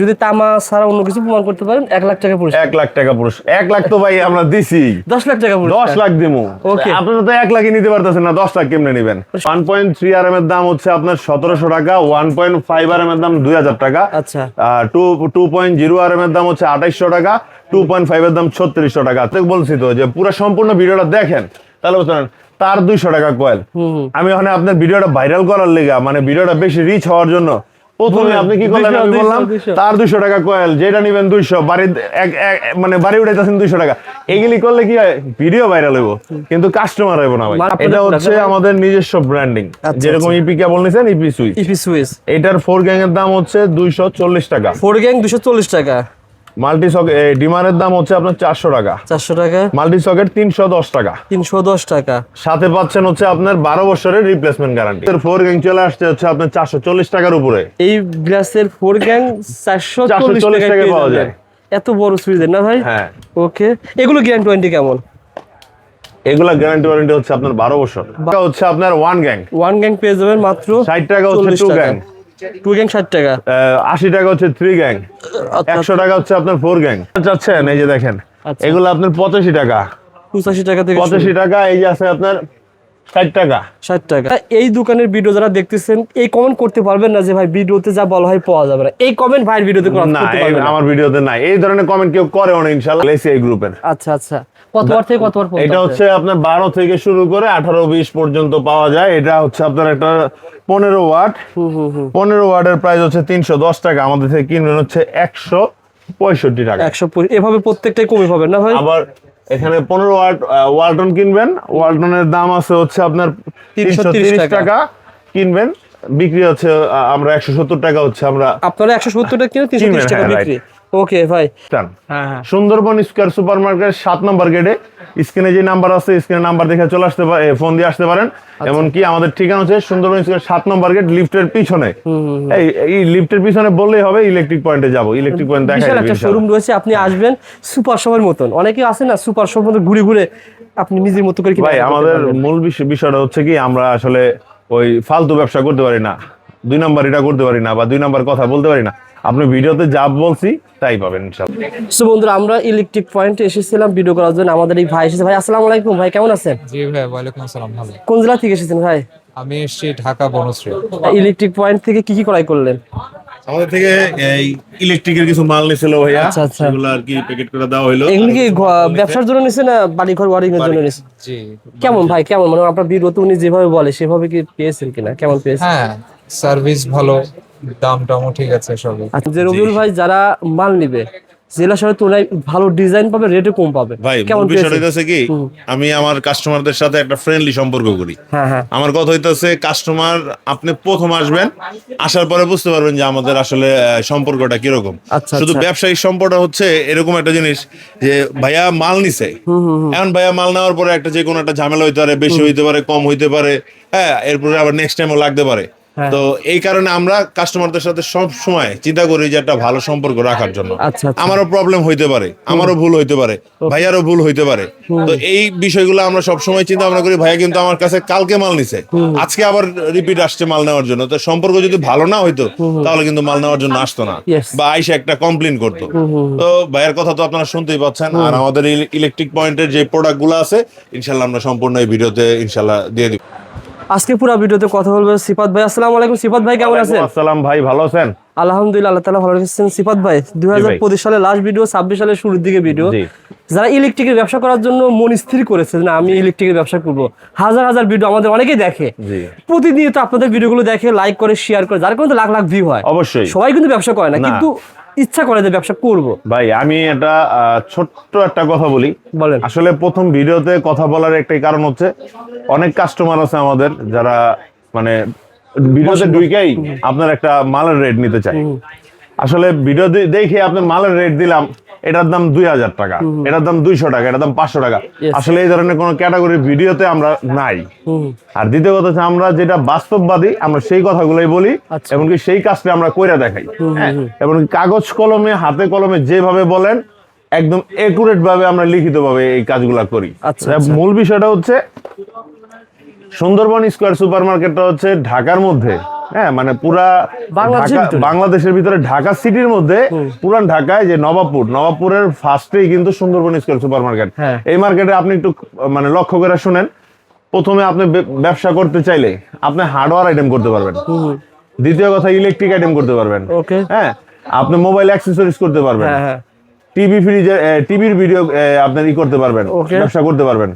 যদি তামা ছাড়া অন্য কিছু প্রমাণ করতে পারেন এক লাখ টাকা পুরস্কার। এক লাখ টাকা পুরস্কার। এক লাখ তো ভাই আমরা দিছি। দশ লাখ টাকা দশ লাখ দিমু। Okay. আপনারা তো এক লাখই নিতে পারতেছেন না দশ লাখ কেমনে নিবেন? One point three R M এর দাম হচ্ছে আপনার সতেরোশো টাকা one point five R M এর দাম দুই হাজার টাকা। আচ্ছা। Two two point zero R M এর দাম হচ্ছে আঠাইশশো টাকা টু পয়েন্ট ফাইভ এর দাম ছত্রিশশো টাকা। তো বলছি তো যে পুরো সম্পূর্ণ ভিডিওটা দেখেন তাহলে বুঝতে পারেন তার দুইশো টাকা কয়েল আমি ওখানে আপনার ভিডিওটা ভাইরাল করার লেগা মানে ভিডিওটা বেশি রিচ হওয়ার জন্য প্রথমে আপনি কি করলেন? আমি বললাম তার দুইশো টাকা কয়েল যেটা নিবেন দুইশো বাড়ি মানে বাড়ি উঠাইতেছেন দুইশো টাকা। এগুলি করলে কি হয়? ভিডিও ভাইরাল হইব কিন্তু কাস্টমার হইব না ভাই। এটা হচ্ছে আমাদের নিজস্ব ব্র্যান্ডিং আচ্ছা, যেরকম ইপি কেবল নিছেন ইপি সুইচ ইপি সুইচ এটার ফোর গ্যাং এর দাম হচ্ছে দুইশো চল্লিশ টাকা। ফোর গ্যাং দুশো চল্লিশ টাকা। মাল্টি সকেট ডিমারের দাম হচ্ছে আপনার চারশো টাকা। চারশো টাকা? মাল্টি সকেট তিনশো দশ টাকা। তিনশো দশ টাকা। সাথে পাচ্ছেন হচ্ছে আপনার বারো বছরের রিপ্লেসমেন্ট গ্যারান্টি ফোর গ্যাং চলে আসছে হচ্ছে আপনার চারশো চল্লিশ টাকার উপরে। এই গ্লাসের ফোর গ্যাং চারশো 440 চল্লিশ টাকা টাকায় পাওয়া যায়। এত বড় সুইচের না ভাই? হ্যাঁ। ওকে এগুলো গ্যারান্টি ওয়ারেন্টি কেমন? এগুলা গ্যারান্টি ওয়ারেন্টি হচ্ছে আপনার বারো বছর। হচ্ছে আপনার ওয়ান গ্যাং ওয়ান গ্যাং পেয়ে যাবেন মাত্র ষাট টাকা হচ্ছে টু গ্যাং টু গ্যাং ষাট টাকা। আশি টাকা হচ্ছে থ্রি গ্যাং আচ্ছা একশো টাকা হচ্ছে আপনার ফোর গ্যাং চাচ্ছেন এই যে দেখেন। আচ্ছা। এগুলো আপনার পঁচাশি টাকা। পঁচাশি টাকা থেকে পঁচাশি টাকা এই যে আছে আপনার ষাট টাকা। ষাট টাকা। এই দোকানের ভিডিও যারা দেখতেছেন এই কমেন্ট করতে পারবেন না যে ভাই ভিডিওতে যা বলা হয় পাওয়া যাবে না। এই কমেন্ট ভাইয়ের ভিডিওতে না করতে পারবেন না। আমার ভিডিওতে নাই। এই ধরনের কমেন্ট কেউ করে না ইনশাল্লাহ এই গ্রুপের আচ্ছা আচ্ছা। কতবার থেকে কতবার এটা হচ্ছে আপনার বারো থেকে শুরু করে আঠারো বিশ পর্যন্ত পাওয়া যায়। এটা হচ্ছে আপনার একটা পনেরো ওয়াট। হুম হুম হুম। পনেরো ওয়াটের প্রাইস হচ্ছে তিনশো দশ টাকা। আমাদের থেকে কিনবেন হচ্ছে একশো পঁয়ষট্টি টাকা। একশো পঁচিশ- এভাবে প্রত্যেকটাই কমে পাবেন না ভাই? আবার এখানে পনেরো ওয়াট আহ, ওয়ালটন কিনবেন। ওয়ালটনের দাম আছে হচ্ছে আপনার তিনশো তিরিশ টাকা। কিনবেন। বিক্রি হচ্ছে আহ, আমরা একশো সত্তর টাকা হচ্ছে আমরা আপনারা একশো সত্তর টাকা কিনে তিনশো টাকা হ্যাঁ, বিক্রি। ওকে ভাই। হ্যাঁ হ্যাঁ। সুন্দরবন স্কোয়ার সুপার মার্কেট সাত নম্বর গেটে স্ক্রিনে যে নাম্বার আছে স্ক্রিনে নাম্বার দেখে চলে আসতে ফোন দিয়ে আসতে পারেন। আচ্ছা। এমনকি আমাদের ঠিকানা হচ্ছে সুন্দরবন স্কোয়ার সাত নম্বর গেট লিফটের পিছনে। এই এই লিফটের পিছনে বললেই হবে ইলেকট্রিক পয়েন্টে যাব। ইলেকট্রিক পয়েন্ট দেখা একটা শোরুম রয়েছে আপনি আসবেন সুপার শপের মতন। অনেকে আছে না সুপার শপ মতো ঘুরে ঘুরে আপনি নিজের মতো করে ভাই আমাদের মূল বিষয়- বিষয়টা হচ্ছে কি আমরা আসলে ওই ফালতু ব্যবসা করতে পারি না। দুই নাম্বার এটা করতে পারি না বা দুই নাম্বার কথা বলতে পারি না। আপনি ভিডিওতে যা বলছি তাই পাবেন সো বন্ধুরা আমরা ইলেকট্রিক পয়েন্টে এসেছিলাম ভিডিও করার জন্য। আমাদের এই ভাই এসেছে। ভাই আসসালামু আলাইকুম। ভাই কেমন আছেন? জি ভাই ওয়ালাইকুম আসসালাম ভালো। কোন জেলা থেকে এসেছেন ভাই? আমি এসেছি ঢাকা বনশ্রী। ইলেকট্রিক পয়েন্ট থেকে কি কি ক্রয় করলেন? আমাদের থেকে এই ইলেকট্রিকের কিছু মাল নিছিল ভাইয়া আচ্ছা, আচ্ছা। সেগুলো আর কি প্যাকেট করে দেওয়া হলো এগুলো কি ব্যবসার জন্য নিছে না বাড়ি ঘর ওয়ারিং এর জন্য নিছে? জি কেমন ভাই কেমন? মানে আপনার বিরত উনি যেভাবে বলে সেভাবে কি পেয়েছেন কিনা? কেমন পেয়েছেন? হ্যাঁ সার্ভিস ভালো দাম টামও ঠিক আছে সবই। আচ্ছা যে রবিউল ভাই যারা মাল নিবে জেলা শহরের তুলনায় ভালো ডিজাইন পাবে রেটে কম পাবে। ভাই বিষয়টা হইতেছে কি আমি আমার কাস্টমারদের সাথে একটা ফ্রেন্ডলি সম্পর্ক করি। হ্যাঁ হ্যাঁ। আমার কথা হইতেছে কাস্টমার আপনি প্রথম আসবেন আসার পরে বুঝতে পারবেন যে আমাদের আসলে সম্পর্কটা কীরকম। আচ্ছা, শুধু আচ্ছা। ব্যবসায়িক সম্পর্ক হচ্ছে এরকম একটা জিনিস যে ভাইয়া মাল নিছে। এখন ভাইয়া মাল নেওয়ার পরে একটা যে কোনো একটা ঝামেলা হইতে পারে বেশি হইতে পারে কম হইতে পারে হ্যাঁ এরপরে আবার নেক্সট টাইমও লাগতে পারে। তো এই কারণে আমরা কাস্টমারদের সাথে সব সময় চিন্তা করি যে একটা ভালো সম্পর্ক রাখার জন্য। আচ্ছা আচ্ছা। আমারও প্রবলেম হইতে পারে আমারও ভুল হইতে পারে ভাইয়ারও ভুল হইতে পারে। তো এই বিষয়গুলো আমরা সব সময় চিন্তা ভাবনা করি ভাইয়া কিন্তু আমার কাছে কালকে মাল নিছে। আজকে আবার রিপিট আসছে মাল নেওয়ার জন্য। তো সম্পর্ক যদি ভালো না হইতো তাহলে কিন্তু মাল নেওয়ার জন্য আসতো না। বা আইসা একটা কমপ্লেন করতো। তো ভাইয়ের কথা তো আপনারা শুনতেই পাচ্ছেন। আর আমাদের ইলেকট্রিক পয়েন্টের যে প্রোডাক্টগুলো আছে ইনশাল্লাহ আমরা সম্পূর্ণ এই ভিডিওতে ইনশাল্লাহ দিয়ে দিব। আজকে পুরো ভিডিওতে কথা বলব সিফাত ভাই। আসসালামু আলাইকুম সিফাত ভাই কেমন আছেন? আসসালাম ভাই ভালো আছেন? আলহামদুলিল্লাহ আল্লাহ তালা ভালো রেখেছেন। সিফাত ভাই দুই হাজার পঁচিশ সালে লাস্ট ভিডিও ছাব্বিশ সালে শুরুর দিকে ভিডিও। যারা ইলেকট্রিকের ব্যবসা করার জন্য মন স্থির করেছে না আমি ইলেকট্রিকের ব্যবসা করব। হাজার হাজার ভিডিও আমাদের অনেকেই দেখে। জি। তো আপনাদের ভিডিওগুলো দেখে লাইক করে শেয়ার করে যার কারণে লাখ লাখ ভিউ হয়। অবশ্যই। সবাই কিন্তু ব্যবসা করে না। কিন্তু ইচ্ছা করে যে ব্যবসা করব। ভাই আমি এটা ছোট্ট একটা কথা বলি। বলেন। আসলে প্রথম ভিডিওতে কথা বলার একটাই কারণ হচ্ছে অনেক কাস্টমার আছে আমাদের যারা মানে ভিডিওতে ঢুকেই আপনার একটা মালের রেট নিতে চাই আসলে ভিডিও দেখে আপনার মালের রেট দিলাম এটার দাম দুই হাজার টাকা। এটার দাম দুইশো টাকা এটার দাম পাঁচশো টাকা। আসলে এই ধরনের কোনো ক্যাটাগরি ভিডিওতে আমরা নাই। আর দ্বিতীয় কথা হচ্ছে আমরা যেটা বাস্তববাদী আমরা সেই কথাগুলোই বলি আচ্ছা। এমনকি সেই কাজটা আমরা কইরা দেখাই। হ্যাঁ? এমনকি কাগজ কলমে হাতে কলমে যেভাবে বলেন একদম একুরেট ভাবে আমরা লিখিত ভাবে এই কাজগুলা করি। আচ্ছা, আচ্ছা। মূল বিষয়টা হচ্ছে সুন্দরবন স্কোয়ার সুপার মার্কেটটা হচ্ছে ঢাকার মধ্যে। হ্যাঁ মানে পুরা বাংলাদেশের ভিতরে? ঢাকা সিটির মধ্যে পুরান ঢাকায় যে নবাবপুর। নবাবপুরের ফার্স্টেই কিন্তু সুন্দরবন স্কোয়ার সুপার মার্কেট হ্যাঁ। এই মার্কেটে আপনি একটু মানে লক্ষ্য করে শুনেন। প্রথমে আপনি ব্যবসা করতে চাইলে আপনি হার্ডওয়্যার আইটেম করতে পারবেন। দ্বিতীয় কথা ইলেকট্রিক আইটেম করতে পারবেন। ওকে হ্যাঁ আপনি মোবাইল অ্যাক্সেসরিজ করতে পারবেন। হ্যাঁ হ্যাঁ। টিভি ফ্রিজের টিভির ভিডিও আপনার ই করতে পারবেন ব্যবসা করতে পারবেন।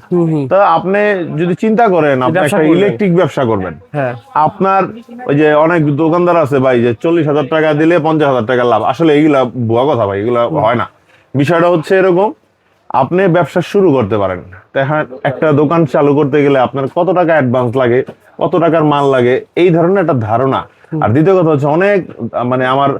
তো আপনি যদি চিন্তা করেন আপনি একটা ইলেকট্রিক ব্যবসা করবেন হ্যাঁ। আপনার ওই যে অনেক দোকানদার আছে ভাই যে চল্লিশ হাজার টাকা দিলে পঞ্চাশ হাজার টাকা লাভ। আসলে এইগুলা ভুয়া কথা ভাই এগুলা হয় না। বিষয়টা হচ্ছে এরকম আপনি ব্যবসা শুরু করতে পারেন। দেখেন একটা দোকান চালু করতে গেলে আপনার কত টাকা অ্যাডভান্স লাগে কত টাকার মাল লাগে এই ধরনের একটা ধারণা। আর দ্বিতীয় কথা হচ্ছে অনেক মানে আমার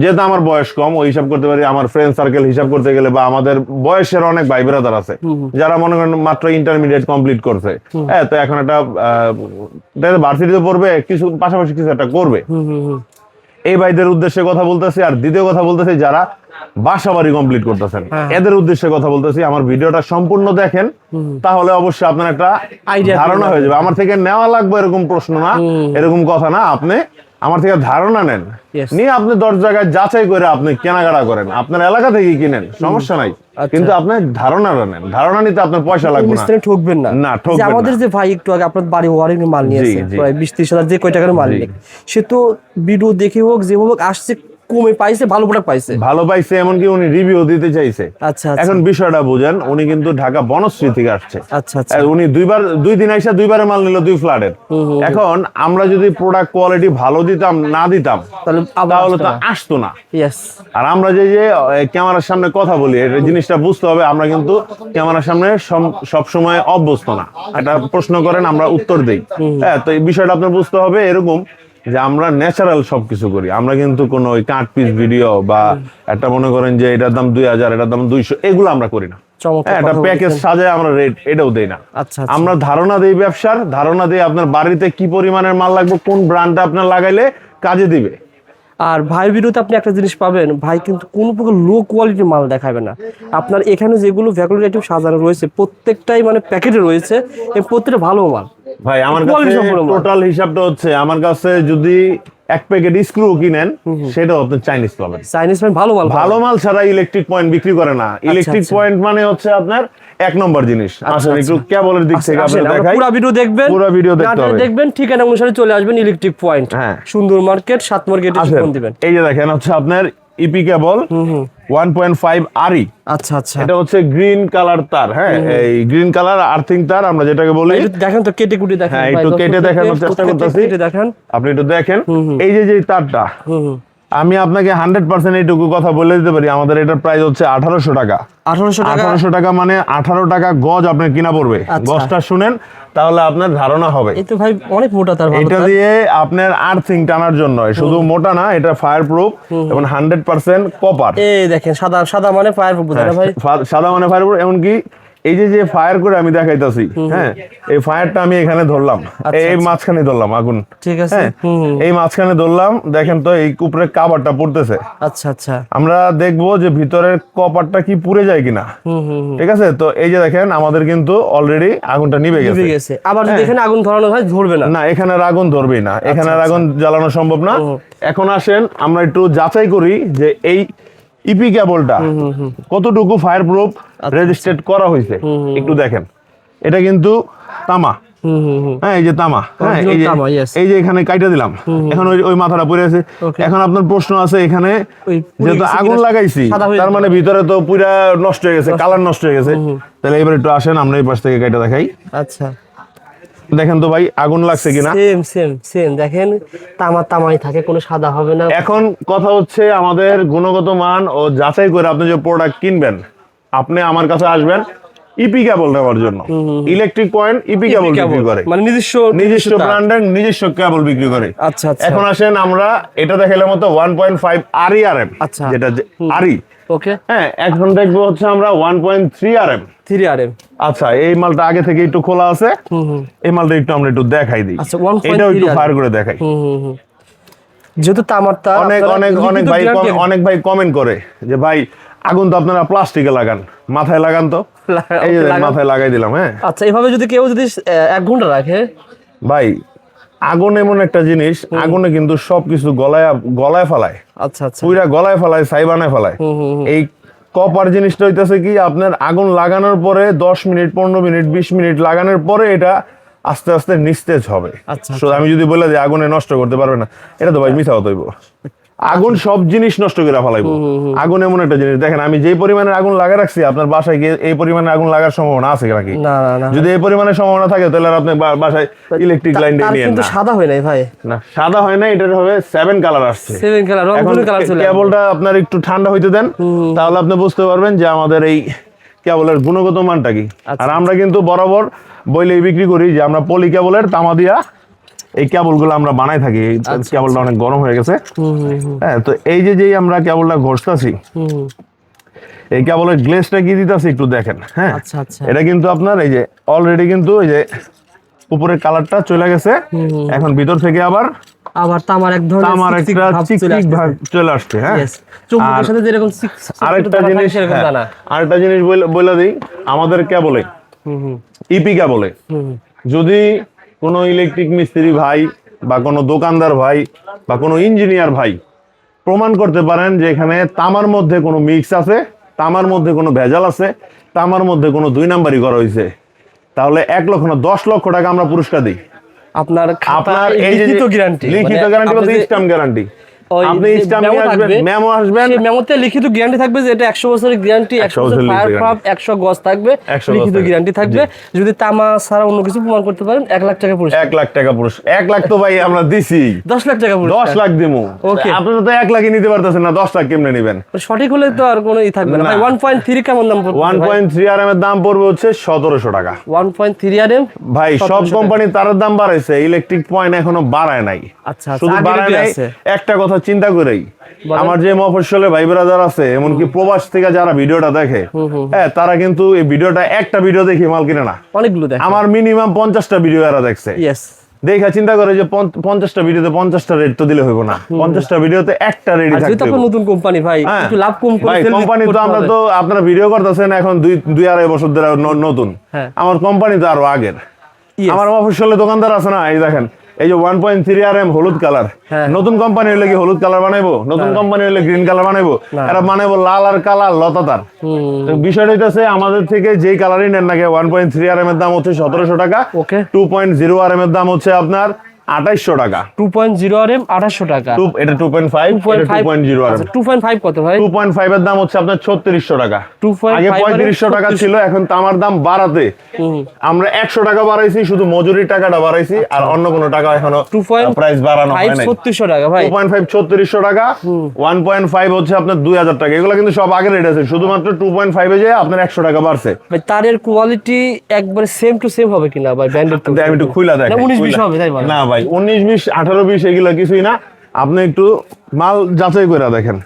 যেহেতু আমার বয়স কম ওই হিসাব করতে পারি আমার ফ্রেন্ড সার্কেল হিসাব করতে গেলে বা আমাদের বয়সের অনেক ভাই ব্রাদার আছে যারা মনে করেন মাত্র ইন্টারমিডিয়েট কমপ্লিট করছে। হ্যাঁ তো এখন একটা ভার্সিটিতে পড়বে কিছু পাশাপাশি কিছু একটা করবে। এই ভাইদের উদ্দেশ্যে কথা বলতেছি আর দ্বিতীয় কথা বলতেছি যারা বাসা বাড়ি কমপ্লিট করতেছেন। হ্যাঁ। এদের উদ্দেশ্যে কথা বলতেছি আমার ভিডিওটা সম্পূর্ণ দেখেন তাহলে অবশ্যই আপনার একটা ধারণা হয়ে যাবে। আমার থেকে নেওয়া লাগবে এরকম প্রশ্ন না এরকম কথা না আপনি আমার থেকে ধারণা নেন। নিয়ে আপনি দশ জায়গায় যাচাই করে আপনি কেনাকাটা করেন। আপনার এলাকা থেকে কিনেন সমস্যা নাই। আচ্ছা। কিন্তু আপনি ধারণা নেন। ধারণা নিতে আপনার পয়সা লাগবে না। ঠকবেন না। না, ঠকবেন আমাদের যে ভাই একটু আগে আপনার বাড়ি ওয়ারিং মাল নিয়েছে। প্রায় বিশ ত্রিশ হাজার যে কয় টাকার মাল। নিয়ে সে তো ভিডিও দেখে হোক যে হোক আসছে কমে পাইছে ভালো প্রোডাক্ট পাইছে। ভালো পাইছে এমনকি উনি রিভিউ দিতে চাইছে। আচ্ছা আচ্ছা। এখন বিষয়টা বুঝেন উনি কিন্তু ঢাকা বনশ্রী থেকে আসছে। আচ্ছা আচ্ছা। উনি দুইবার দুই দিন আইসা দুইবারে মাল নিল দুই ফ্ল্যাটের এখন আমরা যদি প্রোডাক্ট কোয়ালিটি ভালো দিতাম না দিতাম তাহলে তো। আসতো না। ইয়েস আর আমরা যে যে ক্যামেরার সামনে কথা বলি এটা জিনিসটা বুঝতে হবে আমরা কিন্তু ক্যামেরার সামনে সব সময় অভ্যস্ত না। এটা প্রশ্ন করেন আমরা উত্তর দেই। হ্যাঁ তো এই বিষয়টা আপনার বুঝতে হবে এরকম যে আমরা ন্যাচারাল সবকিছু করি। আমরা কিন্তু কোনো ওই কাট পিস ভিডিও বা একটা মনে করেন যে এটার দাম দুই হাজার এটার দাম দুইশো এগুলো আমরা করি না। হ্যাঁ একটা প্যাকেজ সাজায় আমরা রেট এটাও দেই না। আচ্ছা আচ্ছা। আমরা ধারণা দেই ব্যবসার ধারণা দেই আপনার বাড়িতে কি পরিমাণের মাল লাগবে কোন ব্র্যান্ডটা আপনার লাগাইলে কাজে দিবে। আর ভাই ভিডিওতে আপনি একটা জিনিস পাবেন ভাই কিন্তু কোনো প্রকার লো কোয়ালিটির মাল দেখাবে না। আপনার এখানে যেগুলো ভ্যাকুলারি আইটেম সাজানো রয়েছে প্রত্যেকটাই মানে প্যাকেটে রয়েছে এই প্রত্যেকটা ভালো মাল। ভাই আমার কাছে টোটাল হিসাবটা হচ্ছে আমার কাছে যদি এক প্যাকেট স্ক্রু কিনেন সেটাও আপনি চাইনিজ পাবেন। চাইনিজ ম্যান ভালো মাল ভালো মাল ছাড়া ইলেকট্রিক পয়েন্ট বিক্রি করে না। ইলেকট্রিক আচ্ছা। পয়েন্ট মানে হচ্ছে আপনার এক নম্বর জিনিস। আসলে একটু কেবলের দিক থেকে আসেন, আমরা দেখাই। পুরো ভিডিও দেখবেন। পুরো ভিডিও দেখতে হবে। দেখবেন ঠিকানা অনুসারে চলে আসবেন ইলেকট্রিক পয়েন্ট হ্যাঁ। সুন্দর মার্কেট সাত মার্কেটে ফোন দিবেন। এই যে দেখেন হচ্ছে আপনার EP cable one point five আরই আচ্ছা আচ্ছা। এটা হচ্ছে গ্রিন কালার তার হ্যাঁ? এই গ্রিন কালার আর্থিং তার আমরা যেটাকে বলি। দেখেন তো কেটে কুটে দেখেন হ্যাঁ, একটু কেটে দেখানোর চেষ্টা করতেছি। দেখেন। আপনি একটু দেখেন। এই যে যে তারটা আমি আপনাকে হান্ড্রেড পার্সেন্ট এইটুকু কথা বলে দিতে পারি আমাদের এটার প্রাইস হচ্ছে আঠারোশো টাকা। আঠারোশো টাকা? আঠারোশো টাকা মানে আঠারো টাকা গজ আপনার কিনা পড়বে। আচ্ছা। গজটা শুনেন তাহলে আপনার ধারণা হবে। তো ভাই অনেক মোটা তার এটা দিয়ে আপনার আর্থিং টানার জন্য শুধু মোটা না এটা ফায়ার প্রুফ এবং হান্ড্রেড পার্সেন্ট কপার এই দেখেন সাদা সাদা মানে ফায়ার প্রুফ হ্যাঁ, ভাই। সাদা মানে ফায়ার প্রুফ এমনকি এই যে যে ফায়ার করে আমি দেখাইতাছি হ্যাঁ এই ফায়ারটা আমি এখানে ধরলাম। এই মাঝখানে ধরলাম আগুন। ঠিক আছে। হ্যাঁ। এই মাঝখানে ধরলাম দেখেন তো এই উপরে কাবারটা পড়তেছে। আচ্ছা আচ্ছা। আমরা দেখব যে ভিতরের কপারটা কি পুড়ে যায় কিনা। ঠিক আছে? তো এই যে দেখেন আমাদের কিন্তু অলরেডি আগুনটা নিভে গেছে। আবার যদি হ্যাঁ। এখানে আগুন ধরানো হয় ধরবে না। না এখানে আগুন ধরবেই না। এখানে আচ্ছা। আগুন জ্বালানো সম্ভব না। এখন আসেন আমরা একটু যাচাই করি যে এই ইপি কেবলটা কতটুকু ফায়ার প্রুফ রেজিস্ট্রেট করা হয়েছে? একটু দেখেন। এটা কিন্তু তামা। হ্যাঁ এই যে তামা। হ্যাঁ এই যে এই যে এখানে কাইটা দিলাম। এখন ওই ওই মাথাটা পড়ে আছে। এখন আপনার প্রশ্ন আছে এখানে যেহেতু আগুন লাগাইছি তার মানে ভিতরে তো পুরা নষ্ট হয়ে গেছে কালার নষ্ট হয়ে গেছে। তাহলে এবার একটু আসেন আমরা এই পাশ থেকে কাইটা দেখাই। আচ্ছা। দেখেন তো ভাই আগুন লাগছে কিনা? সেম সেম সেম দেখেন তামা তামাই থাকে কোনো সাদা হবে না। এখন কথা হচ্ছে আমাদের গুণগত মান ও যাচাই করে আপনি যে প্রোডাক্ট কিনবেন আপনি আমার কাছে আসবেন ইপি কেবল নেওয়ার জন্য। ইলেকট্রিক পয়েন্ট ইপি কেবল বিক্রি করে। মানে নিজস্ব নিজস্ব ব্র্যান্ডের নিজস্ব কেবল বিক্রি করে। আচ্ছা আচ্ছা। এখন আসেন আমরা এটা ওয়ান পয়েন্ট ফাইভ আরই আর এম আচ্ছা। যেটা আরই ওকে হ্যাঁ এখন দেখব হচ্ছে আমরা one point three R M three R M আচ্ছা এই মালটা আগে থেকে একটু খোলা আছে। এই মালটা একটু আমরা একটু দেখাই দিই। আচ্ছা, 1.3 এটাও একটু ফায়ার করে দেখাই। যেহেতু তামার তার অনেক অনেক অনেক ভাই অনেক ভাই কমেন্ট করে যে ভাই আগুন তো আপনারা প্লাস্টিকে লাগান। মাথায় লাগান তো। এই যে মাথায় লাগাই দিলাম হ্যাঁ। আচ্ছা এভাবে যদি কেউ যদি এক ঘণ্টা রাখে? ভাই আগুন এমন একটা জিনিস আগুনে কিন্তু সবকিছু গলায় গলায় ফেলায়। আচ্ছা আচ্ছা। পুরা গলায় ফেলায় ছাই বানায় ফেলায় এই কপার জিনিসটা হইতেছে কি আপনার আগুন লাগানোর পরে দশ মিনিট পনেরো মিনিট বিশ মিনিট লাগানোর পরে এটা আস্তে আস্তে নিস্তেজ হবে। আচ্ছা, আমি যদি বলে দিই আগুনে নষ্ট করতে পারবে না এটা তো ভাই মিথ্যা কথা হইব। আগুন সব জিনিস নষ্ট করে ফেলাইবো। আগুন এমন একটা জিনিস। দেখেন আমি যেই পরিমাণে আগুন লাগা রাখছি আপনার বাসায় গিয়ে এই পরিমাণে আগুন লাগার সম্ভাবনা আছে নাকি? যদি এই পরিমাণে সম্ভাবনা থাকে তাহলে আপনি বাসায় ইলেকট্রিক লাইন তার নিয়ে কিন্তু সাদা হয় নাই ভাই। না সাদা হয় না এটার হবে সেভেন কালার আসছে। সেভেন কালার এখন কালার চলে কেবলটা আপনার একটু ঠান্ডা হইতে দেন তাহলে আপনি বুঝতে পারবেন যে আমাদের এই কেবলের গুণগত মানটা কি। আচ্ছা। আর আমরা কিন্তু বরাবর বইলে বিক্রি করি যে আমরা পলি কেবলের তামা দিয়া এই কেবলগুলো আমরা বানাই থাকি। আচ্ছা, কেবলটা অনেক গরম হয়ে গেছে। হ্যাঁ তো এই যে যেই আমরা কেবলটা ঘষতাছি। এই কেবলের গ্লেসটা কি দিতেছি একটু দেখেন হ্যাঁ? আচ্ছা আচ্ছা। এটা কিন্তু আপনার এই যে অলরেডি কিন্তু এই যে উপরের কালারটা চলে গেছে। এখন ভিতর থেকে আবার আবার তামার এক ধরনের তামার একটা চলে চিকচিক। ভাব চলে আসছে হ্যাঁ? চুম্বকের সাথে যেরকম চিক- আরেকটা জিনিস হ্যাঁ। আরেকটা জিনিস বলে- দিই আমাদের কেবলে। হুম হুম। ইপি কেবলে। হুম হুম। যদি কোনো ইলেকট্রিক মিস্ত্রি ভাই বা কোনো দোকানদার ভাই বা কোনো ইঞ্জিনিয়ার ভাই প্রমাণ করতে পারেন যে এখানে তামার মধ্যে কোনো মিক্স আছে তামার মধ্যে কোনো ভেজাল আছে তামার মধ্যে কোনো দুই নাম্বারই করা হয়েছে তাহলে এক লক্ষ না দশ লক্ষ টাকা আমরা পুরস্কার দিই। আপনার আপনার এই যে লিখিত গ্যারান্টি লিখিত গ্যারান্টি স্ট্যাম্প গ্যারান্টি আপনি নিয়ে আসবেন মেমো আসবেন। মেমোতে লিখিত গ্যারান্টি থাকবে যে এটা 100 বছরের গ্যারান্টি 100 বছর ফায়ার guarantee। পাম্প 100 গজ থাকবে লিখিত গ্যারান্টি থাকবে। যদি তামা ছাড়া অন্য কিছু প্রমাণ করতে পারেন 1 লাখ টাকা পুরস্কার। এক লাখ টাকা পুরস্কার। এক লাখ তো ভাই আমরা দিছি। 10 লাখ টাকা পুরস্কার। লাখ দিমু। Okay. আপনারা তো এক লাখই নিতে পারতেছেন না দশ লাখ কেমনে নিবেন? সঠিক হলে তো আর কোনো ই থাকবে না। ভাই 1.3 কেমন দাম পড়বে ওয়ান পয়েন্ট থ্রি আর এর দাম পড়বে হচ্ছে সতেরোশো টাকা। 1.3 আর এম ভাই সব 1700 কোম্পানি তার দাম বাড়াইছে ইলেকট্রিক পয়েন্ট এখনও বাড়ায় নাই। আচ্ছা, আচ্ছা, শুধু বাড়ায় নাই। একটা কথা চিন্তা করেই। আমার যে মফস্বলে ভাই ব্রাদার আছে এমনকি প্রবাস থেকে যারা ভিডিওটা দেখে হ্যাঁ তারা কিন্তু এই ভিডিওটা একটা ভিডিও দেখে মাল কিনে না। অনেকগুলো দেখ। আমার মিনিমাম পঞ্চাশটা ভিডিও এরা দেখছে। দেখা চিন্তা করে যে পঞ্চাশটা ভিডিওতে পঞ্চাশটা রেট তো দিলে হইব না। পঞ্চাশটা ভিডিওতে একটা রেডি থাকতে নতুন কোম্পানি ভাই হ্যাঁ। একটু লাভ কম করে কোম্পানি তো আমরা তো আপনারা ভিডিও করতেছেন এখন দুই দুই আড়াই বছর ধরে নতুন। হ্যাঁ। আমার কোম্পানি তো আরও আগের। আমার অফিসিয়াল দোকানদার আছে না এই দেখেন। এই যে one point three R M হলুদ কালার। হ্যাঁ। নতুন কোম্পানি হলে কি হলুদ কালার বানাইবো? নতুন কোম্পানি হলে গ্রিন কালার বানাইবো? এটা বানাবো বানাইবো লাল আর কালার লতাতার বিষয়টা হইতেছে আমাদের থেকে যেই কালারই নেন নাকি one point three R M এর দাম হচ্ছে সতেরোশো টাকা। Two point zero R M এর দাম হচ্ছে আপনার আঠাইশশো টাকা 2.0 আর এম 2800 টাকা টু এটা two point five two point zero R M আচ্ছা 2.5 কত ভাই টু পয়েন্ট ফাইভ এর দাম হচ্ছে আপনার ছত্রিশশো টাকা 2.5 আগে মানে পঁয়ত্রিশশো টাকা ছিল এখন তামার দাম বাড়াতে আমরা একশো টাকা বাড়াইছি শুধু মজুরির টাকাটা বাড়াইছি আর অন্য কোনো টাকা এখনও 2.5 প্রাইস বাড়ানো হয় নাই 3600 টাকা ভাই টু পয়েন্ট ফাইভ ছত্রিশশো টাকা ওয়ান পয়েন্ট ফাইভ হচ্ছে আপনার দুই হাজার টাকা এগুলো কিন্তু সব আগের রেট আছে শুধুমাত্র টু পয়েন্ট ফাইভে যে আপনার একশো টাকা বাড়ছে ভাই তারের কোয়ালিটি একবারে সেম টু সেম হবে কিনা ভাই ব্র্যান্ডেড তো আমি একটু খুইলা দেখ না 19 20 হবে তাই না ভাই উনিশ বিশ আঠারো বিশ এগুলো কিছুই না। আপনি একটু মাল যাচাই করে দেখেন।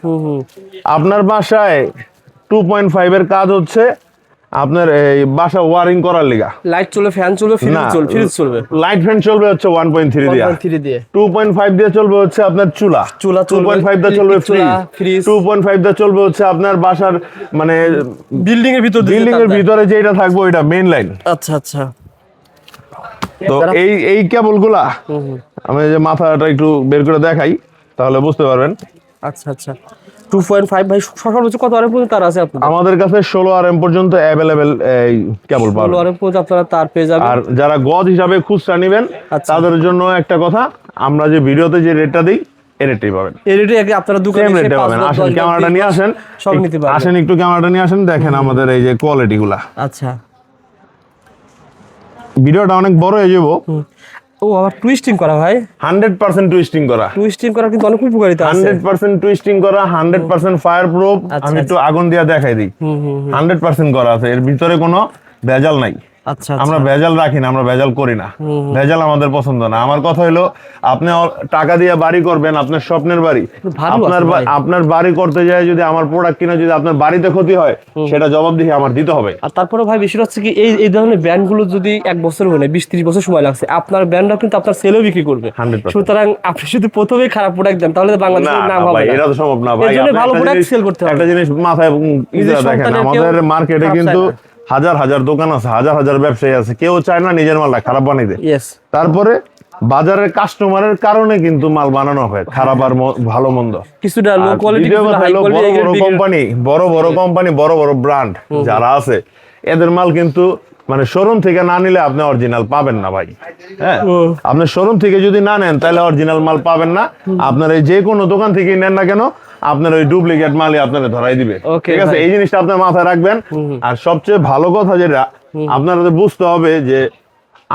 আপনার বাসায় টু পয়েন্ট ফাইভ এর কাজ হচ্ছে আপনার এই বাসা ওয়ারিং করার লিগা। লাইট চলবে ফ্যান চলবে ফ্রিজ চলবে ফ্রিজ চলবে। লাইট ফ্যান চলবে হচ্ছে ওয়ান পয়েন্ট থ্রি 1.3 দিয়ে। টু পয়েন্ট ফাইভ দিয়ে চলবে হচ্ছে আপনার চুলা। চুলা টু চলবে, পয়েন্ট ফাইভ দিয়ে চলবে চুলা, fridge fridge। Two point five দিয়ে চলবে হচ্ছে আপনার বাসার মানে বিল্ডিং এর ভিতর বিল্ডিং এর তার দেয়। ভিতরে যেটা থাকবে ওইটা মেইন লাইন আচ্ছা আচ্ছা। তো এই এই কেবলগুলা আমি যে মাথাটা একটু বের করে দেখাই তাহলে বুঝতে পারবেন। আচ্ছা আচ্ছা। 2.5 ভাই সর্বোচ্চ কত আর পর্যন্ত তার আছে আপনাদের? আমাদের কাছে ষোলো আরএম পর্যন্ত অ্যাভেলেবেল এই কেবল পাবেন ষোলো আর পর্যন্ত আপনারা তার পেয়ে যাবেন। আর যারা গজ হিসাবে খুচরা নেবেন আচ্ছা। তাদের জন্য একটা কথা আমরা যে ভিডিওতে যে রেটটা দিই এই রেটটাই পাবেন। এই রেটে আগে আপনারা দোকানে এসে পাবেন। আসেন ক্যামেরাটা নিয়ে আসেন। সব নিতে পারবেন। আসেন একটু ক্যামেরাটা নিয়ে আসেন দেখেন আমাদের এই যে কোয়ালিটি গুলা আচ্ছা। ভিডিওটা অনেক বড় হয়ে যাব। ও আবার টুইস্টিং করা ভাই। হান্ড্রেড পার্সেন্ট টুইস্টিং করা। টুইস্টিং করা কিন্তু অনেক উপকারিতা আছে। হান্ড্রেড পার্সেন্ট টুইস্টিং করা হান্ড্রেড পার্সেন্ট ফায়ার প্রুফ আচ্ছা, আমি একটু আগুন দিয়া দেখাই দিই। হুম হুম। হান্ড্রেড পার্সেন্ট করা আছে এর ভিতরে কোনো ভেজাল নাই। আচ্ছা আমরা আচ্ছা ভেজাল রাখি না আমরা ভেজাল করি না। ভেজাল আমাদের পছন্দ না। আমার কথা হলো আপনি টাকা দিয়ে বাড়ি করবেন আপনার স্বপ্নের বাড়ি। আপনার আপনার বাড়ি করতে যায় যদি আমার প্রোডাক্ট কিনে যদি আপনার বাড়িতে ক্ষতি হয় সেটা জবাবদিহি আমার দিতে হবে। আর তারপরে ভাই বিষয়টা হচ্ছে কি এই এই ধরনের ব্র্যান্ডগুলো যদি এক বছর হয় না বিশ ত্রিশ বছর সময় লাগছে আপনার ব্র্যান্ডটা কিন্তু আপনার সেলও বিক্রি করবে। 100% সুতরাং আপনি যদি প্রথমেই খারাপ প্রোডাক্ট দেন তাহলে বাংলাদেশের নাম হবে এটা তো সম্ভব না ভাই। ভালো একটা সেল করতে হবে। একটা জিনিস মাথায় দেখেন আমাদের মার্কেটে কিন্তু হাজার হাজার দোকান আছে হাজার হাজার ব্যবসায়ী আছে কেউ চায় না নিজের মালটা খারাপ বানাইতে তারপরে বাজারের কাস্টমারের কারণে কিন্তু মাল বানানো হয় খারাপ আর ভালো মন্দ। কিছুটা লো কোয়ালিটি বড় কোম্পানি বড় বড় কোম্পানি বড় বড় ব্র্যান্ড যারা আছে এদের মাল কিন্তু মানে শোরুম থেকে না নিলে আপনি অরিজিনাল পাবেন না ভাই হ্যাঁ? আপনি শোরুম থেকে যদি না নেন তাহলে অরিজিনাল মাল পাবেন না। আপনার এই যে কোনো দোকান থেকে নেন না কেন আপনার ওই ডুপ্লিকেট মালই আপনারা ধরাই দিবে। ঠিক আছে? এই জিনিসটা আপনার মাথায় রাখবেন। আর সবচেয়ে ভালো কথা যেটা আপনারা বুঝতে হবে যে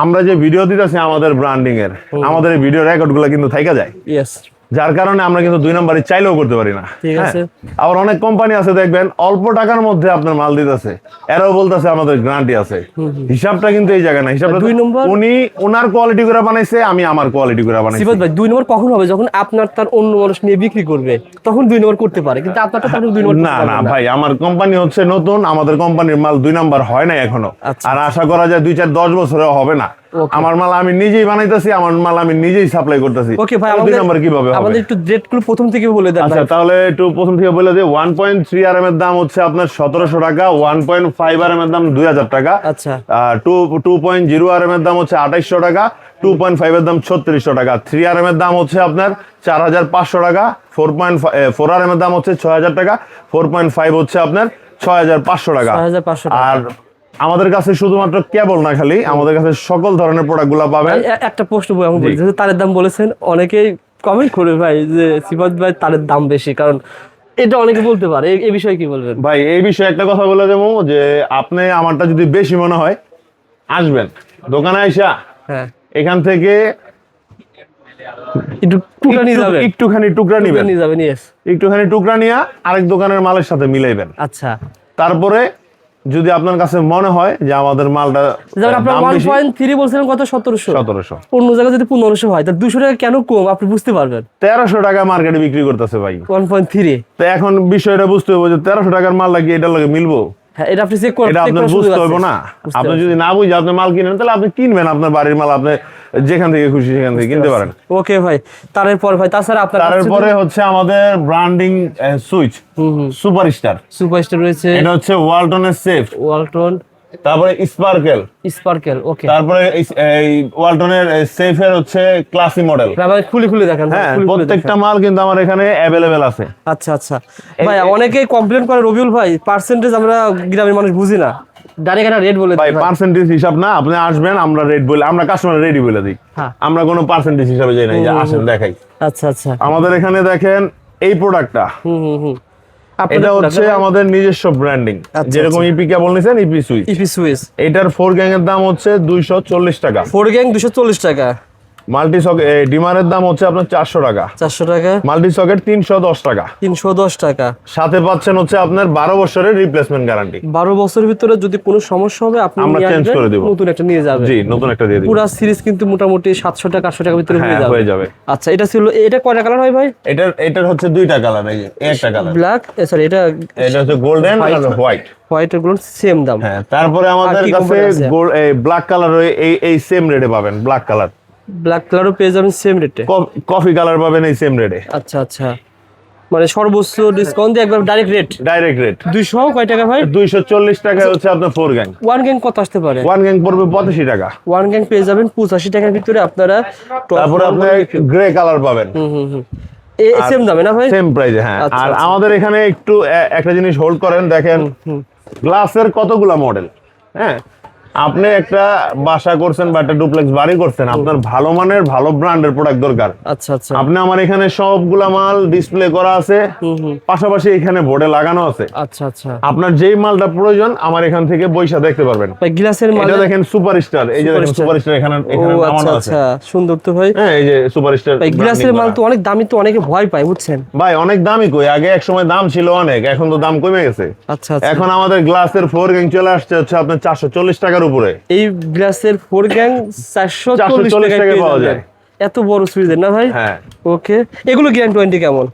আমরা যে ভিডিও দিতেছি আমাদের ব্র্যান্ডিং এর আমাদের ভিডিও রেকর্ডগুলো কিন্তু থাইকা যায়। ইয়েস যার কারণে আমরা কিন্তু দুই নম্বরই চাইলেও করতে পারি না। ঠিক হ্যাঁ? আছে। আবার অনেক কোম্পানি আছে দেখবেন অল্প টাকার মধ্যে আপনার মাল দিতেছে। এরাও বলতেছে আমাদের গ্যারান্টি আছে। হিসাবটা কিন্তু এই জায়গায় না হিসাবটা দুই নম্বর- উনি ওনার কোয়ালিটি করে বানাইছে আমি আমার কোয়ালিটি করে বানাইছি। সিবাত ভাই দুই নম্বর কখন হবে? যখন আপনার তার অন্য মানুষ নিয়ে বিক্রি করবে তখন দুই নম্বর করতে পারে। কিন্তু আপনারটা তখন দুই নম্বর না না ভাই আমার কোম্পানি হচ্ছে নতুন আমাদের কোম্পানির মাল দুই নাম্বার হয় না এখনও। আচ্ছা। আর আশা করা যায় দুই চার দশ বছরেও হবে না. আমার মাল আমি নিজেই বানাইতেছি আমার মাল আমি নিজেই সাপ্লাই করতেছি। ওকে ভাই আমাদের নাম্বার কীভাবে হবে আমাদের একটু রেটগুলো প্রথম থেকে বলে দেন আচ্ছা তাহলে একটু প্রথম থেকে বলে দিই one point three R M এর দাম হচ্ছে আপনার সতেরোশো টাকা one point five R M এর দাম দুই হাজার টাকা। আচ্ছা। Two two point zero R M এর দাম হচ্ছে আঠাইশশো টাকা টু পয়েন্ট ফাইভ এর দাম ছত্রিশশো টাকা। থ্রি আর এম এর দাম হচ্ছে আপনার চার হাজার পাঁচশো টাকা four point four R M এর দাম হচ্ছে ছয় হাজার টাকা ফোর পয়েন্ট ফাইভ হচ্ছে আপনার ছয় হাজার পাঁচশো টাকা। 6500 টাকা। আর আমাদের কাছে শুধুমাত্র কেবল না খালি আমাদের কাছে সকল ধরনের প্রোডাক্টগুলা পাবেন। একটা প্রশ্ন বই আমি বলি তারের দাম বলেছেন অনেকেই কমেন্ট করে ভাই যে সিবাত ভাই তারের দাম বেশি কারণ এটা অনেকে বলতে পারে। এই- বিষয়ে কি বলবেন? ভাই এই বিষয়ে একটা কথা বলে দেবো যে আপনি আমারটা যদি বেশি মনে হয় আসবেন। দোকানে আইসা হ্যাঁ। এখান থেকে একটু টুকরা নিয়ে একটু- একটুখানি টুকরা নিবেন। নিয়ে যাবেন ইয়েস একটুখানি টুকরা নিয়ে আরেক দোকানের মালের সাথে মিলাইবেন। আচ্ছা। তারপরে যদি আপনার কাছে মনে হয় যে আমাদের মালটা যেমন আপনার ওয়ান পয়েন্ট থ্রি বলছিলেন কত? সতেরোশো। সতেরোশো। অন্য জায়গায় যদি পনেরোশো হয় তাহলে দুশো টাকা কেন কম? আপনি বুঝতে পারবেন। তেরোশো টাকা মার্কেটে বিক্রি করতেছে ভাই। ওয়ান পয়েন্ট থ্রি তো এখন বিষয়টা বুঝতে হবে যে তেরোশো টাকার মাল লাগিয়ে এটার লগে মিলবো? হ্যাঁ এটা আপনি চেক করেন এটা আপনার বুঝতে হবে না। আপনি যদি না বুঝে আপনি মাল কিনেন তাহলে আপনি কিনবেন আপনার বাড়ির মাল আপনি যেখান থেকে খুশি সেখান থেকে কিনতে পারেন। ওকে ভাই তারের পর ভাই তাছাড়া আপনার তারপরে হচ্ছে আমাদের ব্র্যান্ডিং সুইচ সুপারস্টার। সুপারস্টার রয়েছে। এটা হচ্ছে ওয়ালটনের সেফ ওয়ালটন তারপরে স্পার্কেল স্পার্কেল ওকে তারপরে এই- ওয়ালটনের সেফের হচ্ছে ক্লাসি মডেল ভাই খুলে খুলে দেখেন হ্যাঁ প্রত্যেকটা মাল কিন্তু আমার এখানে অ্যাভেলেবেল আছে। আচ্ছা আচ্ছা। ভাই অনেকেই কমপ্লেন করে রবিউল ভাই পার্সেন্টেজ আমরা গ্রামের মানুষ বুঝি না। ডাইরেক্ট একটা রেট বলে ভাই পার্সেন্টেজ হিসাব না আপনি আসবেন আমরা রেট বলে আমরা কাস্টমার রেডি বলে দিই। হ্যাঁ। আমরা কোনো পার্সেন্টেজ হিসাবে যাই না যে আসেন দেখাই। আচ্ছা আচ্ছা। আমাদের এখানে দেখেন এই প্রোডাক্টটা হুম হুম হুম। এটা হচ্ছে আমাদের নিজস্ব ব্র্যান্ডিং আচ্ছা, যেরকম ইপি কেবল নিছেন ইপি সুইচ ইপি সুইচ এটার ফোর গ্যাং এর দাম হচ্ছে দুইশো চল্লিশ টাকা। ফোর গ্যাং দুশো চল্লিশ টাকা। মাল্টি সকেট ডিমারের দাম হচ্ছে আপনার চারশো টাকা। চারশো টাকা? মাল্টি সকেট তিনশো দশ টাকা। তিনশো দশ টাকা। সাথে পাচ্ছেন হচ্ছে আপনার বারো বছরের রিপ্লেসমেন্ট গ্যারান্টি বারো বছরের ভিতরে যদি কোনো সমস্যা হবে আপনি আমরা আসবেন, করে দেব। নতুন একটা নিয়ে যাবেন জি নতুন একটা দিয়ে দিই পুরা সিরিজ কিন্তু মোটামুটি সাতশো টাকা আটশো টাকার ভিতরে হয়ে হ্যাঁ যাবে। হয়ে যাবে। আচ্ছা এটা ছিল এটা কয়টা কালার হয় ভাই? এটার এটার হচ্ছে দুইটা কালার এই একটা কালার ব্ল্যাক সরি এটা এটা হচ্ছে গোল্ডেন আর হোয়াইট হোয়াইটগুলো সেম দাম। হ্যাঁ তারপরে আমাদের কাছে ব্ল্যাক কালার এই এই সেম রেটে পাবেন ব্ল্যাক কালার ব্ল্যাক কালারও পেয়ে যাবেন সেম রেটে কফি কালার পাবেন এই সেম রেটে আচ্ছা আচ্ছা। মানে সর্বোচ্চ ডিসকাউন্ট দিয়ে একবার ডাইরেক্ট রেট ডাইরেক্ট রেট দুইশো কয় টাকা ভাই? দুইশো চল্লিশ টাকায় হচ্ছে আপনার ফোর গ্যাং ওয়ান গ্যাং কত আসতে পারে? ওয়ান গ্যাং পড়বে পঁচাশি টাকা। ওয়ান গ্যাং পেয়ে যাবেন পঁচাশি টাকার ভিতরে আপনারা তারপরে আপনি গ্রে কালার পাবেন। হুম হুম হুম। সেম দামে না ভাই? সেম প্রাইসে হ্যাঁ। আচ্ছা, আর আচ্ছা। আমাদের এখানে একটু একটা জিনিস হোল্ড করেন দেখেন। গ্লাসের কতগুলা মডেল হ্যাঁ? আপনি একটা বাসা করছেন বা একটা ডুপ্লেক্স বাড়ি করছেন আপনার ভালো মানের ভালো ব্র্যান্ডের প্রোডাক্ট দরকার। আচ্ছা আচ্ছা। আপনি আমার এখানে সবগুলা মাল ডিসপ্লে করা আছে পাশাপাশি এখানে বোর্ডে লাগানো আছে। আচ্ছা আচ্ছা। আপনার যেই মালটা প্রয়োজন আমার এখান থেকে বৈশা দেখতে পারবেন। গ্লাসের মাল এটা দেখেন সুপারস্টার এই যে দেখেন সুপারস্টার এখানে এখানে আচ্ছা নামানো আছে। আচ্ছা সুন্দর তো ভাই। হ্যাঁ এই যে সুপারস্টার গ্লাসের মাল তো অনেক দামি তো অনেকে ভয় পায় বুঝছেন? ভাই অনেক দামি কই? আগে এক সময় দাম ছিল অনেক এখন তো দাম কমে গেছে। আচ্ছা আচ্ছা। এখন আমাদের গ্লাসের ফোর গ্যাং চলে আসছে হচ্ছে আপনার চারশো চল্লিশ টাকার উপরে। এই গ্লাসের ফোর গ্যাং চারশো চল্লিশ 440 টাকায় টাকায় পাওয়া যায়। এত বড় সুইজের না ভাই? হ্যাঁ। ওকে এগুলো গ্যারান্টি টোয়েন্টি কেমন?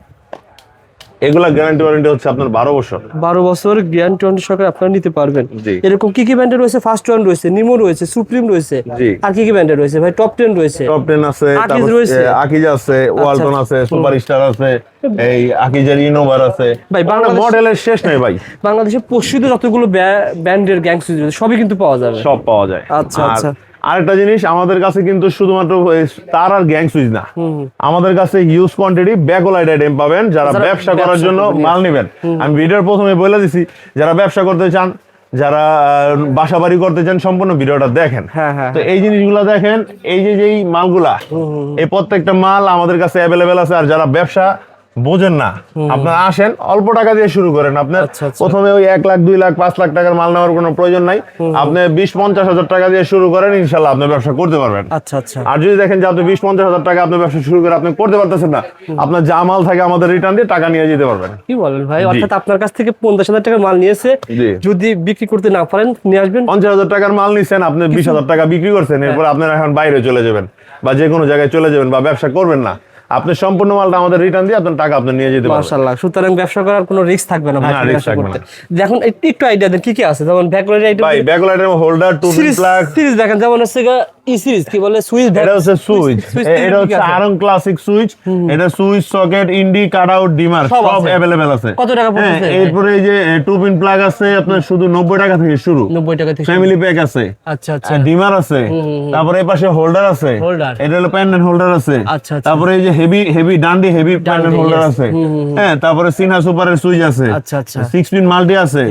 এগুলা গ্যারান্টি ওয়ারেন্টি হচ্ছে আপনার বারো বছর। বারো বছর গ্যারান্টি ওয়ারেন্টি সহকারে আপনারা নিতে পারবেন। এরকম কি কি ব্র্যান্ডের রয়েছে? ফার্স্ট ওয়ান রয়েছে নিমো রয়েছে সুপ্রিম রয়েছে। আর কি কি ব্র্যান্ডের রয়েছে? ভাই টপ টেন রয়েছে। টপ টেন আছে আকিজ রয়েছে? আকিজ আছে ওয়ালটন আছে সুপার স্টার আছে এই আকিজের ইনোভার আছে। ভাই, বাংলাদেশ- মডেলের শেষ নেই ভাই। বাংলাদেশে প্রসিদ্ধ যতগুলো ব্যান্ডের গ্যাং সুইচ রয়েছে সবই কিন্তু পাওয়া যাবে। সব পাওয়া যায়। আচ্ছা, আচ্ছা। আরেকটা জিনিস আমাদের কাছে কিন্তু শুধুমাত্র তার আর গ্যাং সুইচ না। আমাদের কাছে হিউজ কোয়ান্টিটি ব্যাকলাইট আইটেম পাবেন যারা ব্যবসা করার জন্য মাল নেবেন। আমি ভিডিওর প্রথমে বলে দিছি যারা ব্যবসা করতে চান যারা বাসা বাড়ি করতে চান সম্পূর্ণ ভিডিওটা দেখেন। হ্যাঁ, হ্যাঁ, তো এই জিনিসগুলো দেখেন এই যে যেই মালগুলা এই প্রত্যেকটা মাল আমাদের কাছে অ্যাভেলেবেল আছে আর যারা ব্যবসা বোঝেন না। আপনারা আসেন অল্প টাকা দিয়ে শুরু করেন। আপনার আচ্ছা, আচ্ছা। প্রথমে ওই এক লাখ দুই লাখ পাঁচ লাখ টাকার মাল নেওয়ার কোনো প্রয়োজন নাই। আপনি বিশ পঞ্চাশ হাজার টাকা দিয়ে শুরু করেন ইনশাল্লাহ আপনি ব্যবসা করতে পারবেন। আচ্ছা আচ্ছা। আর যদি দেখেন যে আপনি বিশ পঞ্চাশ হাজার টাকা আপনি ব্যবসা শুরু করে আপনি করতে পারতেছেন না আপনার যা মাল থাকে আমাদের রিটার্ন দিয়ে টাকা নিয়ে যেতে পারবেন। কি বলেন ভাই? অর্থাৎ আপনার কাছ থেকে পঞ্চাশ হাজার টাকার মাল নিয়েছে যদি বিক্রি করতে না পারেন নিয়ে আসবেন। পঞ্চাশ হাজার টাকার মাল নিচ্ছেন আপনি বিশ হাজার টাকা বিক্রি করছেন এরপর আপনারা এখন বাইরে চলে যাবেন বা যে কোনো জায়গায় চলে যাবেন বা ব্যবসা করবেন না। আপনি সম্পূর্ণ মালটা আমাদের রিটার্ন দিয়ে আপনার টাকা আপনি নিয়ে যেতে পারবেন। মাশাআল্লাহ সুতরাং ব্যবসা করার কোনো রিস্ক থাকবে না ভাই ব্যবসা থাকবে করতে। দেখুন একটু একটু আইডিয়া দেন কি কি আছে? যেমন ব্যাকলাইট আইটেম ভাই ব্যাকলাইটের হোল্ডার টু প্লাগ সিরিজ দেখেন যেমন হচ্ছে ই সিরিজ কি বলে? সুইচ এটা হচ্ছে সুইচ এটা হচ্ছে আরং ক্লাসিক সুইচ এটা সুইচ সকেট ইন্ডি কাট আউট ডিমার সব আছে। কত টাকা? হ্যাঁ, এরপরে এই যে টু পিন প্লাগ আছে আপনার শুধু নব্বই টাকা থেকে শুরু। নব্বই টাকা থেকে ফ্যামিলি প্যাক আছে। আচ্ছা আচ্ছা। ডিমার আছে। তারপরে এই পাশে হোল্ডার আছে। Holder। এটা হলো প্যান্ডেন্ট হোল্ডার আছে। আচ্ছা, আচ্ছা। তারপরে এই যে হেভি হেভি ডান্ডি হেভি প্যান্ডেন্ট হোল্ডার আছে। হ্যাঁ তারপরে সিনহা সুপারের সুইচ আছে। আচ্ছা, আচ্ছা। সিক্স পিন মাল্টি আছে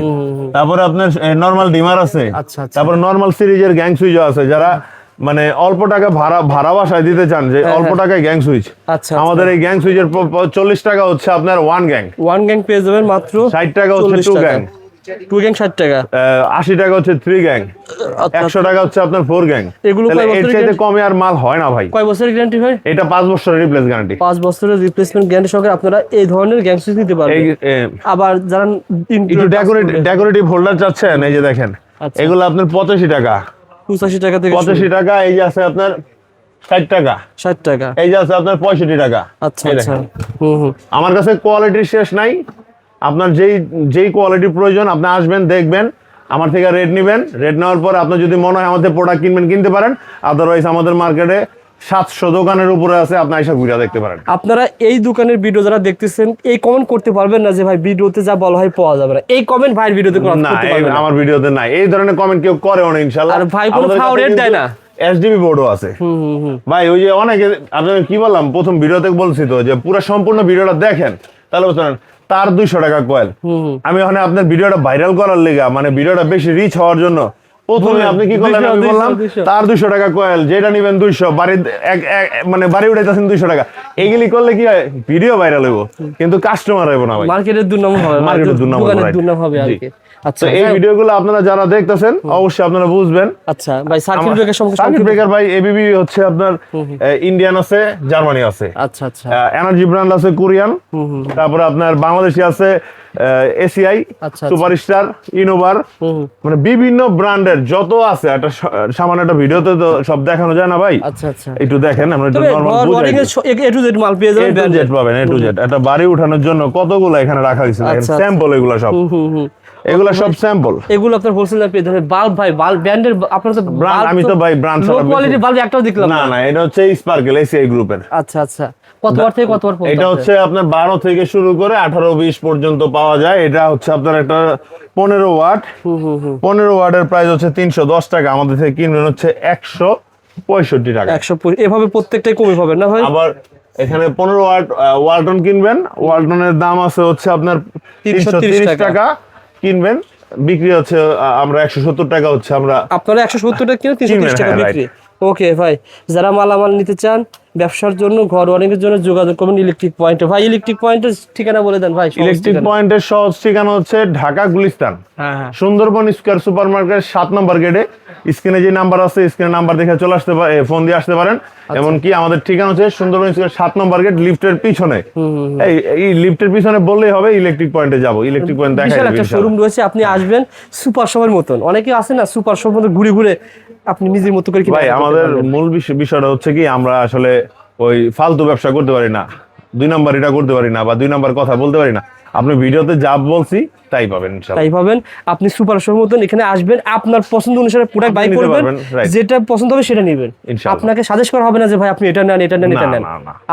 তারপরে আপনার নরমাল ডিমার আছে। আচ্ছা, আচ্ছা। তারপরে নরমাল সিরিজের গ্যাং সুইচও আছে। যারা মানে অল্প টাকা ভাড়া ভাড়া বাসায় দিতে চান যে অল্প টাকায় গ্যাং সুইচ। হ্যাঁ, আচ্ছা, আমাদের এই গ্যাং সুইচের চল্লিশ টাকা হচ্ছে আপনার ওয়ান গ্যাং। ওয়ান গ্যাং পেয়ে যাবেন মাত্র ষাট টাকা হচ্ছে টু গ্যাং। টু গ্যাং ষাট টাকা। আশি টাকা হচ্ছে থ্রি গ্যাং। আচ্ছা, একশো টাকা হচ্ছে আপনার ফোর গ্যাং। এগুলো কয় এর চাইতে? কমে আর মাল হয় না ভাই। কয় বছরের গ্যারান্টি হয়? এটা পাঁচ বছরের রিপ্লেস গ্যারান্টি পাঁচ বছরের রিপ্লেসমেন্ট গ্যারান্টি সহকারে আপনারা এই ধরনের গ্যাং সুইচ নিতে পারবেন। আবার যারা ডেকোরেটিভ ডেকোরেটিভ হোল্ডার চাচ্ছেন এই যে দেখেন আচ্ছা। এগুলো আপনার পঁচাশি টাকা। পঁচাশি টাকা থেকে পঁচাশি টাকা এই যে আছে আপনার ষাট টাকা। ষাট টাকা। এই যে আছে আপনার পঁয়ষট্টি টাকা। আচ্ছা আচ্ছা। হুম হুম। আমার কাছে কোয়ালিটির শেষ নাই। আপনার যেই যেই কোয়ালিটির প্রয়োজন আপনি আসবেন দেখবেন। আমার থেকে রেট নেবেন। রেট নেওয়ার পর আপনার যদি মনে হয় আমাদের প্রোডাক্ট কিনবেন কিনতে পারেন। আদারওয়াইজ আমাদের মার্কেটে সাতশো দোকানের উপরে আছে আপনি এসে ঘুরে দেখতে পারেন। আপনারা এই দোকানের ভিডিও যারা দেখতেছেন এই কমেন্ট করতে পারবেন না যে ভাই ভিডিওতে যা বলা হয় পাওয়া যাবে না। এই কমেন্ট ভাইয়ের ভিডিওতে না আমার ভিডিওতে নাই। এই ধরনের কমেন্ট কেউ করে না ইনশাল্লাহ আর ভাই কোনো ফাও rate দেয় না। এসডিবি বোর্ডও আছে। ভাই ওই যে অনেকে আপনাকে কি বললাম প্রথম ভিডিওতে বলছি তো যে পুরো সম্পূর্ণ ভিডিওটা দেখেন তাহলে বুঝতে পারেন তার দুইশো টাকা কয়েল আমি ওখানে আপনার ভিডিওটা ভাইরাল করার লেগা মানে ভিডিওটা বেশি রিচ হওয়ার জন্য প্রথমে আপনি কি করলেন আমি বললাম তার টাকা কয়েল যেটা নিবেন দুইশো বাড়ি মানে বাড়ি উঠাইতেছেন দুইশো টাকা। এগুলি করলে কি হয়? ভিডিও ভাইরাল হইব কিন্তু কাস্টমার হইব না ভাই। মার্কেটের দুর্নাম হবে মার্কেটের দুর্নাম হবে, দুর্নাম হবে আর কি। আচ্ছা এই ভিডিওগুলো আপনারা যারা দেখতেছেন অবশ্যই আপনারা বুঝবেন। আচ্ছা ভাই সার্কিট ব্রেকার সম্পর্কে সার্কিট ব্রেকার ভাই এবিবি হচ্ছে আপনার ইন্ডিয়ান আছে জার্মানি আছে। আচ্ছা আচ্ছা। এনার্জি ব্র্যান্ড আছে কোরিয়ান। তারপরে আপনার বাংলাদেশি আছে এসিআই সুপারস্টার সুপার স্টার ইনোভার। মানে বিভিন্ন ব্র্যান্ডের যত আছে একটা সামান্য একটা ভিডিওতে তো সব দেখানো যায় না ভাই? আচ্ছা আচ্ছা। একটু দেখেন আমরা একটু নরমাল বুঝাই এ টু জেড মাল পেয়ে এ টু জেড পাবেন এ টু জেড একটা বাড়ি উঠানোর জন্য কতগুলো এখানে রাখা হয়েছে দেখেন আচ্ছা। স্যাম্পল এগুলো সব। হুম হুম হুম। এগুলো সব স্যাম্পল এগুলো আপনার পেয়ে বাল্ব ভাই বাল্ব ব্র্যান্ডের আপনার তো Brand, আমি তো ভাই লো কোয়ালিটি বাল্ব একটাও দেখলাম না না। এটা হচ্ছে স্পার্কেল এসিআই গ্রুপের আচ্ছা আচ্ছা। কত বার থেকে কত পর্যন্ত এটা হচ্ছে আপনার বারো থেকে শুরু করে আঠারো বিশ পর্যন্ত পাওয়া যায়। এটা হচ্ছে আপনার একটা পনেরো ওয়াট। পনেরো ওয়াটের প্রাইস হচ্ছে তিনশো দশ টাকা। আমাদের থেকে কিনবেন হচ্ছে একশো পঁয়ষট্টি টাকা। একশো পঁচিশ- এভাবে প্রত্যেকটাই কমে পাবেন না ভাই? আবার এখানে পনেরো ওয়াট ওয়ালটন কিনবেন। ওয়ালটনের দাম আছে হচ্ছে আপনার তিনশো 330 তিরিশ টাকা। কিনবেন। বিক্রি হচ্ছে আমরা একশো সত্তর টাকা হচ্ছে আমরা আপনারা একশো সত্তর টাকা কিনে তিনশো টাকা হ্যাঁ, বিক্রি। ওকে ভাই যারা মালামাল নিতে চান ব্যবসার জন্য ঘর ওয়ারিংয়ের জন্য যোগাযোগ করবেন ইলেকট্রিক পয়েন্টে ভাই ইলেকট্রিক পয়েন্টের ঠিকানা বলে দেন ভাই ইলেকট্রিক। পয়েন্টের সহজ ঠিকানা হচ্ছে ঢাকা গুলিস্তান। হ্যাঁ হ্যাঁ। সুন্দরবন স্কোয়ার সুপার মার্কেট সাত নম্বর গেটে। স্ক্রিনে যে নাম্বার আছে স্ক্রিনে নাম্বার দেখে চলে আসতে পারে ফোন দিয়ে আসতে পারেন। আচ্ছা। এমনকি আমাদের ঠিকানা হচ্ছে সুন্দরবন স্কোয়ার সাত নম্বর গেট লিফটের পিছনে। এই লিফটের পিছনে বললেই হবে ইলেকট্রিক পয়েন্টে যাব। ইলেকট্রিক পয়েন্ট দেবে একটা শোরুম রয়েছে আপনি আসবেন সুপার শপের মতন। অনেকে আছে না সুপার শপ মতো ঘুরে ঘুরে আপনি নিজের মতো করে ভাই আমাদের মূল বিষয়টা হচ্ছে কি আমরা আসলে ওই ফালতু ব্যবসা করতে পারি না। দুই নাম্বার এটা করতে পারি না বা দুই নাম্বার কথা বলতে পারি না। আপনি ভিডিওতে যা বলছি তাই পাবেন ইনশাআল্লাহ তাই পাবেন। আপনি সুপার শপের মতন এখানে আসবেন আপনার পছন্দ অনুসারে প্রোডাক্ট আপনি বাই করবেন যেটা পছন্দ হবে সেটা নেবেন। আপনাকে সাজেস্ট করা হবে না যে ভাই আপনি এটা নেন এটা নেন এটা নেন।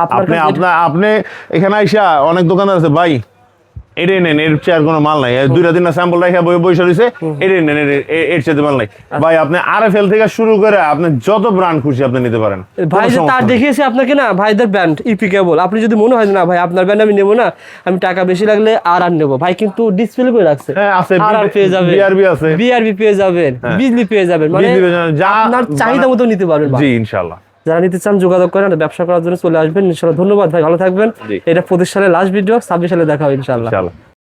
আপনি আপনার আপনি এখানে আইসা অনেক দোকানদার আছে ভাই এটাই নেন এর চেয়ে আর কোনো মাল নাই। দুইটা দিন স্যাম্পল রাখা বই বসে রয়েছে এটাই নেন এর- চেয়ে মাল নাই। আচ্ছা। ভাই আপনি আর এফ এল থেকে শুরু করে আপনি যত ব্র্যান্ড খুশি আপনি নিতে পারেন। ভাই যে তার। দেখিয়েছে আপনাকে না ভাইদের ব্যান্ড ইপি কেবল আপনি যদি মনে হয় না ভাই আপনার ব্যান্ড আমি নেব না আমি টাকা বেশি লাগলে আর আর নেব। ভাই কিন্তু ডিসপ্লে করে রাখছে। হ্যাঁ, আছে, আর পেয়ে যাবেন। BRB আছে। বিআরবি পেয়ে যাবেন। বিজলি পেয়ে যাবেন। মানে পেয়ে যাবেন, যা- আপনার চাহিদা মতো নিতে পারবেন জি ইনশাআল্লাহ। যারা নিতে চান যোগাযোগ করেন ব্যবসা করার জন্য চলে আসবেন ইনশাল্লাহ ধন্যবাদ ভাই ভালো থাকবেন। এটা প্রতিষ্ঠানের সালে লাস্ট ভিডিও ছাব্বিশ সালে দেখা হবে ইনশাল্লাহ ইনশাআল্লাহ।